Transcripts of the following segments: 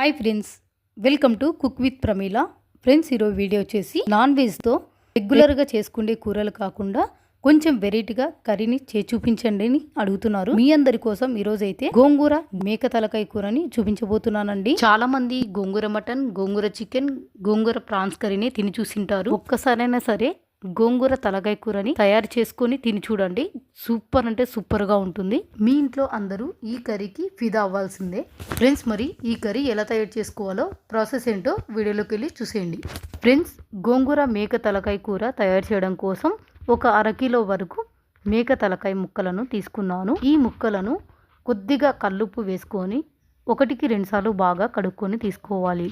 Hi friends welcome to cook with Pramila friends ఈరోజు video వచ్చేసి non వెజ్తో రెగ్యులర్గా చేసుకునే కూరలు కాకుండా కొంచెం వెరైటీగా కర్రీని చే చూపించండి అని అడుగుతున్నారు. మీ అందరి కోసం ఈరోజు అయితే గోంగూర మేక తలకాయ కూరని చూపించబోతున్నానండి. చాలా మంది gongura mutton gongura chicken gongura prawns కర్రీని తిని చూసింటారు. ఒక్కసారైనా సరే గోంగూర తలకాయ కూరని తయారు చేసుకొని తిని చూడండి. సూపర్ అంటే సూపర్గా ఉంటుంది. మీ ఇంట్లో అందరూ ఈ కర్రీకి ఫిదా అవ్వాల్సిందే. ఫ్రెండ్స్ మరి ఈ కర్రీ ఎలా తయారు చేసుకోవాలో ప్రాసెస్ ఏంటో వీడియోలోకి వెళ్ళి చూసేయండి. ఫ్రెండ్స్ గోంగూర మేక తలకాయ కూర తయారు చేయడం కోసం ఒక అరకిలో వరకు మేక తలకాయ ముక్కలను తీసుకున్నాను. ఈ ముక్కలను కొద్దిగా కల్లుప్పు వేసుకొని ఒకటికి రెండుసార్లు బాగా కడుక్కొని తీసుకోవాలి.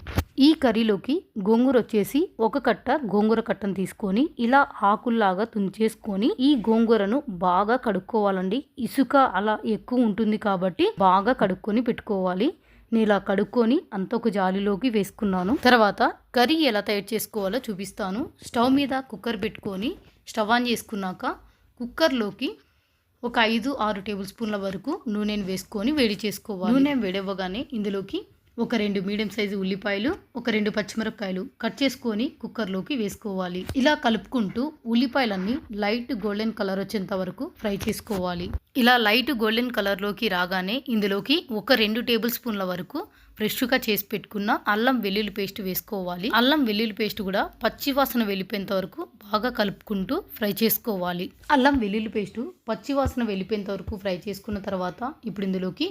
ఈ కర్రీలోకి గోంగూర వచ్చేసి ఒక కట్ట గోంగూర కట్టను తీసుకొని ఇలా ఆకుల్లాగా తుంచేసుకొని ఈ గోంగూరను బాగా కడుక్కోవాలండి. ఇసుక అలా ఎక్కువ ఉంటుంది కాబట్టి బాగా కడుక్కొని పెట్టుకోవాలి. నేను ఇలా కడుక్కొని అంత ఒక జాలిలోకి వేసుకున్నాను. తర్వాత కర్రీ ఎలా తయారు చేసుకోవాలో చూపిస్తాను. స్టవ్ మీద కుక్కర్ పెట్టుకొని స్టవ్ ఆన్ చేసుకున్నాక కుక్కర్లోకి ఒక ఐదు ఆరు టేబుల్ స్పూన్ల వరకు నూనెను వేసుకొని వేడి చేసుకోవాలి. నూనె వేడవ్వగానే ఇందులోకి ఒక రెండు మీడియం సైజు ఉల్లిపాయలు ఒక రెండు పచ్చిమిరపకాయలు కట్ చేసుకొని కుక్కర్లోకి వేసుకోవాలి. ఇలా కలుపుకుంటూ ఉల్లిపాయలన్నీ లైట్ గోల్డెన్ కలర్ వచ్చేంత వరకు ఫ్రై చేసుకోవాలి. ఇలా లైట్ గోల్డెన్ కలర్లోకి రాగానే ఇందులోకి ఒక రెండు టేబుల్ స్పూన్ల వరకు ఫ్రెష్గా చేసి పెట్టుకున్న అల్లం వెల్లుల్లి పేస్ట్ వేసుకోవాలి. అల్లం వెల్లుల్లి పేస్ట్ కూడా పచ్చి వాసన వెళ్ళిపోయేంత వరకు బాగా కలుపుకుంటూ ఫ్రై చేసుకోవాలి. అల్లం వెల్లుల్లి పేస్టు పచ్చివాసన వెళ్ళిపోయేంత వరకు ఫ్రై చేసుకున్న తర్వాత ఇప్పుడు ఇందులోకి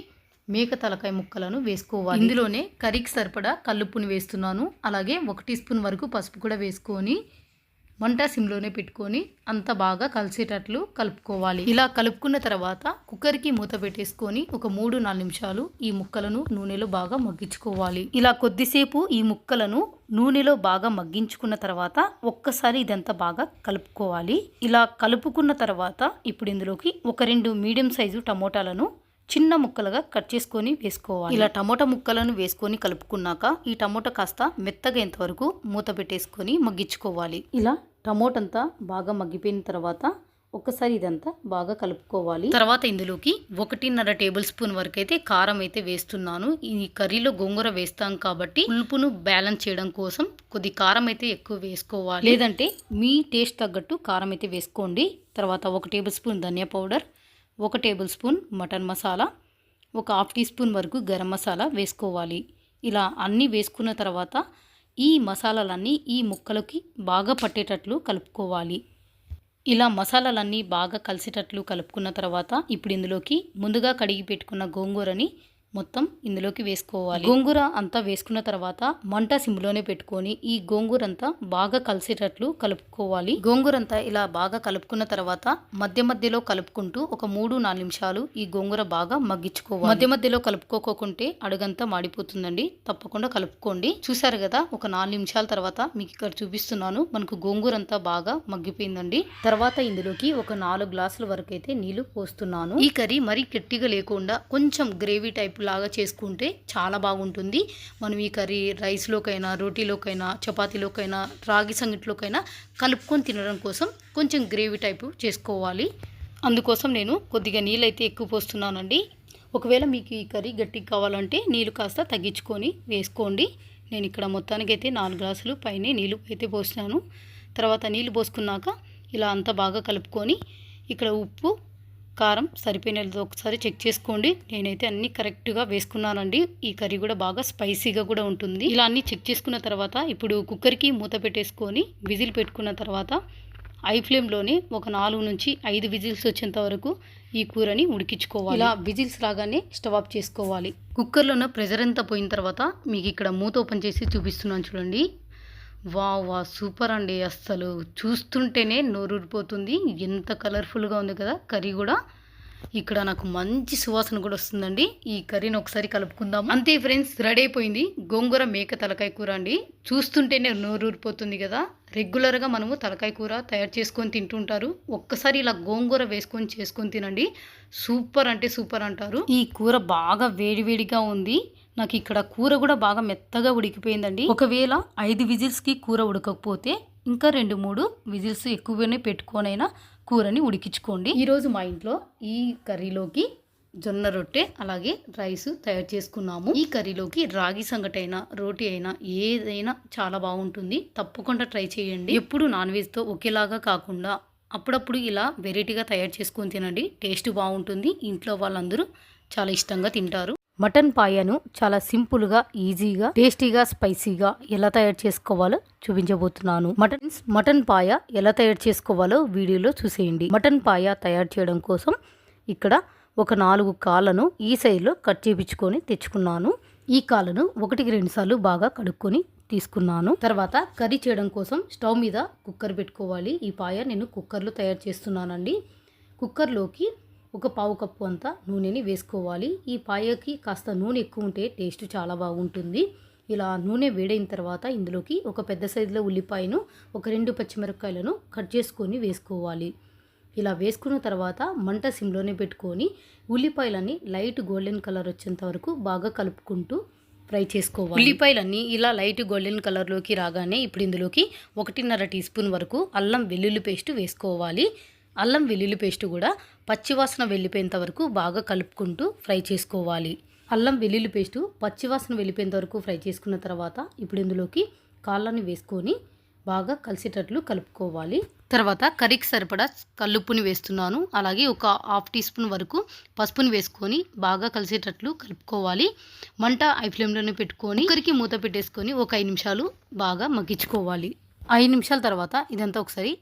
మేక తలకాయ ముక్కలను వేసుకోవాలి. ఇందులోనే కర్రీకి సరిపడా కల్లుప్పుని వేస్తున్నాను. అలాగే ఒక టీ స్పూన్ వరకు పసుపు కూడా వేసుకొని మంట సిమ్లోనే పెట్టుకొని అంత బాగా కలిసేటట్లు కలుపుకోవాలి. ఇలా కలుపుకున్న తర్వాత కుక్కర్కి మూత పెట్టేసుకొని ఒక మూడు నాలుగు నిమిషాలు ఈ ముక్కలను నూనెలో బాగా మగ్గించుకోవాలి. ఇలా కొద్దిసేపు ఈ ముక్కలను నూనెలో బాగా మగ్గించుకున్న తర్వాత ఒక్కసారి ఇదంతా బాగా కలుపుకోవాలి. ఇలా కలుపుకున్న తర్వాత ఇప్పుడు ఇందులోకి ఒక రెండు మీడియం సైజు టమోటాలను చిన్న ముక్కలుగా కట్ చేసుకొని వేసుకోవాలి. ఇలా టమోటా ముక్కలను వేసుకొని కలుపుకున్నాక ఈ టమోటా కాస్త మెత్తగా ఎంతవరకు మూత పెట్టేసుకొని మగ్గించుకోవాలి. ఇలా టమోటంతా బాగా మగ్గిపోయిన తర్వాత ఒక్కసారి ఇదంతా బాగా కలుపుకోవాలి. తర్వాత ఇందులోకి ఒకటిన్నర టేబుల్ స్పూన్ వరకు అయితే కారం అయితే వేస్తున్నాను. ఈ కర్రీలో గోంగూర వేస్తాం కాబట్టి పులుపును బ్యాలెన్స్ చేయడం కోసం కొద్ది కారం అయితే ఎక్కువ వేసుకోవాలి. లేదంటే మీ టేస్ట్ తగ్గట్టు కారం అయితే వేసుకోండి. తర్వాత ఒక టేబుల్ స్పూన్ ధనియా పౌడర్ ఒక టేబుల్ స్పూన్ మటన్ మసాలా ఒక హాఫ్ టీ స్పూన్ వరకు గరం మసాలా వేసుకోవాలి. ఇలా అన్నీ వేసుకున్న తర్వాత ఈ మసాలాలన్నీ ఈ ముక్కలకి బాగా పట్టేటట్లు కలుపుకోవాలి. ఇలా మసాలాలన్నీ బాగా కలిసేటట్లు కలుపుకున్న తర్వాత ఇప్పుడు ఇందులోకి ముందుగా కడిగి పెట్టుకున్న గోంగూరని మొత్తం ఇందులోకి వేసుకోవాలి. గోంగూర అంతా వేసుకున్న తర్వాత మంట సిమ్లోనే పెట్టుకొని ఈ గోంగూర అంతా బాగా కలిసేటట్లు కలుపుకోవాలి. గోంగూర అంతా ఇలా బాగా కలుపుకున్న తర్వాత మధ్య మధ్యలో కలుపుకుంటూ ఒక మూడు నాలుగు నిమిషాలు ఈ గోంగూర బాగా మగ్గించుకోవాలి. మధ్య మధ్యలో కలుపుకోకుంటే అడుగంతా మాడిపోతుందండి. తప్పకుండా కలుపుకోండి. చూసారు కదా ఒక నాలుగు నిమిషాల తర్వాత మీకు ఇక్కడ చూపిస్తున్నాను. మనకు గోంగూర అంతా బాగా మగ్గిపోయిందండి. తర్వాత ఇందులోకి ఒక నాలుగు గ్లాసుల వరకు అయితే నీళ్ళు పోస్తున్నాను. ఈ కర్రీ మరీ గట్టిగా లేకుండా కొంచెం గ్రేవీ టైప్ లాగా చేసుకుంటే చాలా బాగుంటుంది. మనం ఈ కర్రీ రైస్లోకైనా రోటీలోకైనా చపాతీలోకైనా రాగి సంగటిలోకైనా కలుపుకొని తినడం కోసం కొంచెం గ్రేవీ టైపు చేసుకోవాలి. అందుకోసం నేను కొద్దిగా నీళ్ళైతే ఎక్కువ పోస్తున్నానండి. ఒకవేళ మీకు ఈ కర్రీ గట్టిగా కావాలంటే నీళ్ళు కాస్త తగ్గించుకొని వేసుకోండి. నేను ఇక్కడ మొత్తానికి అయితే నాలుగు గ్లాసులు పైన నీళ్ళు అయితే పోసినాను తర్వాత నీళ్ళు పోసుకున్నాక ఇలా అంతా బాగా కలుపుకొని ఇక్కడ ఉప్పు కారం సరిపోయినది ఒకసారి చెక్ చేసుకోండి. నేనైతే అన్ని కరెక్ట్గా వేసుకున్నానండి. ఈ కర్రీ కూడా బాగా స్పైసీగా కూడా ఉంటుంది. ఇలా అన్ని చెక్ చేసుకున్న తర్వాత ఇప్పుడు కుక్కర్కి మూత పెట్టేసుకొని విజిల్ పెట్టుకున్న తర్వాత ఐ ఫ్లేమ్లోనే ఒక నాలుగు నుంచి ఐదు విజిల్స్ వచ్చేంత వరకు ఈ కూరని ఉడికించుకోవాలి. ఇలా విజిల్స్ రాగానే స్టవ్ ఆఫ్ చేసుకోవాలి. కుక్కర్లో ఉన్న ప్రెజర్ అంతా పోయిన తర్వాత మీకు ఇక్కడ మూత ఓపెన్ చేసి చూపిస్తున్నాను చూడండి. వా వా సూపర్ అండి. అస్సలు చూస్తుంటేనే నోరూరిపోతుంది. ఎంత కలర్ఫుల్గా ఉంది కదా కర్రీ కూడా. ఇక్కడ నాకు మంచి సువాసన కూడా వస్తుందండి. ఈ కర్రీని ఒకసారి కలుపుకుందాం అంతే ఫ్రెండ్స్ రెడీ అయిపోయింది. గోంగూర మేక తలకాయ కూర అండి. చూస్తుంటేనే నోరూరిపోతుంది కదా. రెగ్యులర్గా మనము తలకాయ కూర తయారు చేసుకొని తింటుంటారు. ఒక్కసారి ఇలా గోంగూర వేసుకొని చేసుకొని తినండి. సూపర్ అంటే సూపర్ అంటారు. ఈ కూర బాగా వేడివేడిగా ఉంది. నాకు ఇక్కడ కూర కూడా బాగా మెత్తగా ఉడికిపోయిందండి. ఒకవేళ ఐదు విజిల్స్కి కూర ఉడకకపోతే ఇంకా రెండు మూడు విజిల్స్ ఎక్కువనే పెట్టుకొనైనా కూరని ఉడికించుకోండి. ఈరోజు మా ఇంట్లో ఈ కర్రీలోకి జొన్న రొట్టె అలాగే రైస్ తయారు చేసుకున్నాము. ఈ కర్రీలోకి రాగి సంగటైనా రోటి రోటీ అయినా ఏదైనా చాలా బాగుంటుంది. తప్పకుండా ట్రై చేయండి. ఎప్పుడు నాన్ వెజ్తో ఒకేలాగా కాకుండా అప్పుడప్పుడు ఇలా వెరైటీగా తయారు చేసుకొని తినండి. టేస్ట్ బాగుంటుంది. ఇంట్లో వాళ్ళందరూ చాలా ఇష్టంగా తింటారు. మటన్ పాయను చాలా సింపుల్గా ఈజీగా టేస్టీగా స్పైసీగా ఎలా తయారు చేసుకోవాలో చూపించబోతున్నాను. మటన్ మటన్ పాయ ఎలా తయారు చేసుకోవాలో వీడియోలో చూసేయండి. మటన్ పాయ తయారు చేయడం కోసం ఇక్కడ ఒక నాలుగు కాళ్ళను ఈ సైజులో కట్ చేపించుకొని తెచ్చుకున్నాను. ఈ కాళ్ళను ఒకటికి రెండు సార్లు బాగా కడుక్కొని తీసుకున్నాను. తర్వాత కర్రీ చేయడం కోసం స్టవ్ మీద కుక్కర్ పెట్టుకోవాలి. ఈ పాయ నేను కుక్కర్లో తయారు చేస్తున్నానండి. కుక్కర్లోకి ఒక పావు కప్పు అంతా నూనెని వేసుకోవాలి. ఈ పాయకి కాస్త నూనె ఎక్కువ ఉంటే టేస్ట్ చాలా బాగుంటుంది. ఇలా నూనె వేడైన తర్వాత ఇందులోకి ఒక పెద్ద సైజులో ఉల్లిపాయను ఒక రెండు పచ్చిమిరపకాయలను కట్ చేసుకొని వేసుకోవాలి. ఇలా వేసుకున్న తర్వాత మంట సిమ్లోనే పెట్టుకొని ఉల్లిపాయలన్నీ లైట్ గోల్డెన్ కలర్ వచ్చేంత వరకు బాగా కలుపుకుంటూ ఫ్రై చేసుకోవాలి. ఉల్లిపాయలన్నీ ఇలా లైట్ గోల్డెన్ కలర్లోకి రాగానే ఇప్పుడు ఇందులోకి ఒకటిన్నర టీ స్పూన్ వరకు అల్లం వెల్లుల్లి పేస్ట్ వేసుకోవాలి. అల్లం వెల్లుల్లి పేస్ట్ కూడా పచ్చివాసన వెళ్ళిపోయేంత వరకు బాగా కలుపుకుంటూ ఫ్రై చేసుకోవాలి. అల్లం వెల్లుల్లి పేస్టు పచ్చివాసన వెళ్ళిపోయేంత వరకు ఫ్రై చేసుకున్న తర్వాత ఇప్పుడు ఇందులోకి కాళ్ళని వేసుకొని బాగా కలిసేటట్లు కలుపుకోవాలి. తర్వాత కర్రీకి సరిపడా కల్లుప్పుని వేస్తున్నాను. అలాగే ఒక హాఫ్ టీ స్పూన్ వరకు పసుపుని వేసుకొని బాగా కలిసేటట్లు కలుపుకోవాలి. మంట ఐ ఫ్లేమ్లోనే పెట్టుకొని కుక్కర్కి మూత పెట్టేసుకొని ఒక ఐదు నిమిషాలు బాగా మగ్గించుకోవాలి. ఐదు నిమిషాల తర్వాత ఇదంతా ఒకసారి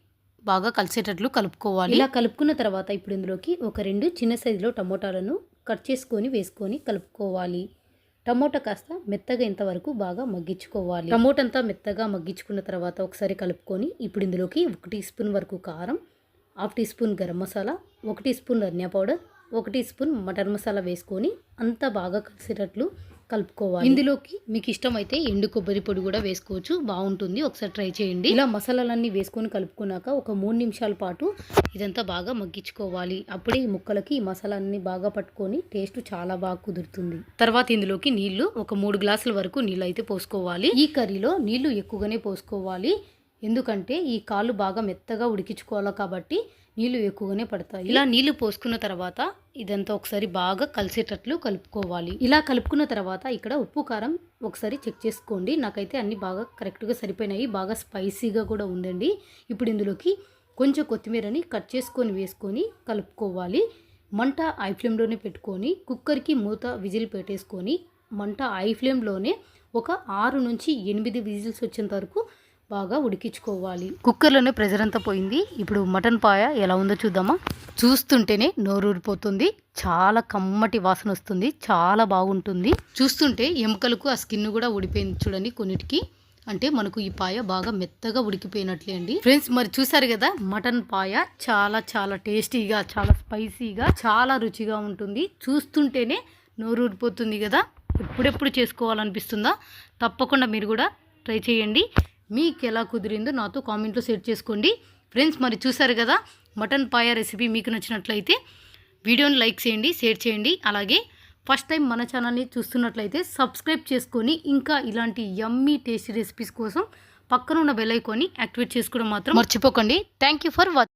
బాగా కలిసేటట్లు కలుపుకోవాలి. ఇలా కలుపుకున్న తర్వాత ఇప్పుడు ఇందులోకి ఒక రెండు చిన్న సైజులో టమోటాలను కట్ చేసుకొని వేసుకొని కలుపుకోవాలి. టమోటా కాస్త మెత్తగా ఇంతవరకు బాగా మగ్గించుకోవాలి. టమోటా అంతా మెత్తగా మగ్గించుకున్న తర్వాత ఒకసారి కలుపుకొని ఇప్పుడు ఇందులోకి ఒక టీ స్పూన్ వరకు కారం half teaspoon garam masala ఒక టీ స్పూన్ ధనియా పౌడర్ ఒక టీ స్పూన్ మటన్ మసాలా వేసుకొని అంతా బాగా కలిసేటట్లు కలుపుకోవాలి. ఇందులోకి మీకు ఇష్టమైతే ఎండు కొబ్బరి పొడి కూడా వేసుకోవచ్చు. బాగుంటుంది. ఒకసారి ట్రై చేయండి. ఇలా మసాలాలన్నీ వేసుకొని కలుపుకున్నాక ఒక మూడు నిమిషాల పాటు ఇదంతా బాగా మగ్గించుకోవాలి. అప్పుడే ఈ ముక్కలకి ఈ మసాలాన్ని బాగా పట్టుకొని టేస్ట్ చాలా బాగా కుదురుతుంది. తర్వాత ఇందులోకి నీళ్ళు ఒక మూడు గ్లాసుల వరకు నీళ్ళు అయితే పోసుకోవాలి. ఈ కర్రీలో నీళ్ళు ఎక్కువగానే పోసుకోవాలి. ఎందుకంటే ఈ కాళ్ళు బాగా మెత్తగా ఉడికించుకోవాలి కాబట్టి నీళ్ళు ఎక్కువగానే పడతాయి. ఇలా నీళ్ళు పోసుకున్న తర్వాత ఇదంతా ఒకసారి బాగా కలిసేటట్లు కలుపుకోవాలి. ఇలా కలుపుకున్న తర్వాత ఇక్కడ ఉప్పు కారం ఒకసారి చెక్ చేసుకోండి. నాకైతే అన్ని బాగా కరెక్ట్గా సరిపోయినాయి. బాగా స్పైసీగా కూడా ఉందండి. ఇప్పుడు ఇందులోకి కొంచెం కొత్తిమీరని కట్ చేసుకొని వేసుకొని కలుపుకోవాలి. మంట ఐ ఫ్లేమ్లోనే పెట్టుకొని కుక్కర్కి మూత విజిల్ పెట్టేసుకొని మంట ఐ ఫ్లేమ్లోనే ఒక ఆరు నుంచి ఎనిమిది విజిల్స్ వచ్చేంత వరకు బాగా ఉడికించుకోవాలి. కుక్కర్లోనే ప్రెజర్ అంతా పోయింది. ఇప్పుడు మటన్ పాయ ఎలా ఉందో చూద్దామా? చూస్తుంటేనే నోరూరిపోతుంది చాలా కమ్మటి వాసన వస్తుంది. చాలా బాగుంటుంది. చూస్తుంటే ఎముకలకు ఆ స్కిన్ కూడా ఉడిపోయింది చూడండి కొన్నిటికి. అంటే మనకు ఈ పాయ బాగా మెత్తగా ఉడికిపోయినట్లే అండి. ఫ్రెండ్స్ మరి చూసారు కదా మటన్ పాయ చాలా చాలా టేస్టీగా చాలా స్పైసీగా చాలా రుచిగా ఉంటుంది. చూస్తుంటేనే నోరూరిపోతుంది కదా. ఎప్పుడెప్పుడు చేసుకోవాలనిపిస్తుందా? తప్పకుండా మీరు కూడా ట్రై చేయండి. మీకు ఎలా కుదిరిందో నాతో కామెంట్లో షేర్ చేసుకోండి. ఫ్రెండ్స్ మరి చూసారు కదా మటన్ పాయ రెసిపీ మీకు నచ్చినట్లయితే వీడియోని లైక్ చేయండి షేర్ చేయండి. అలాగే ఫస్ట్ టైం మన ఛానల్ని చూస్తున్నట్లయితే సబ్స్క్రైబ్ చేసుకొని ఇంకా ఇలాంటి యమ్మీ టేస్టీ రెసిపీస్ కోసం పక్కన ఉన్న బెల్ ఐకాన్ని యాక్టివేట్ చేసుకోవడం మాత్రం మర్చిపోకండి. Thank you for watching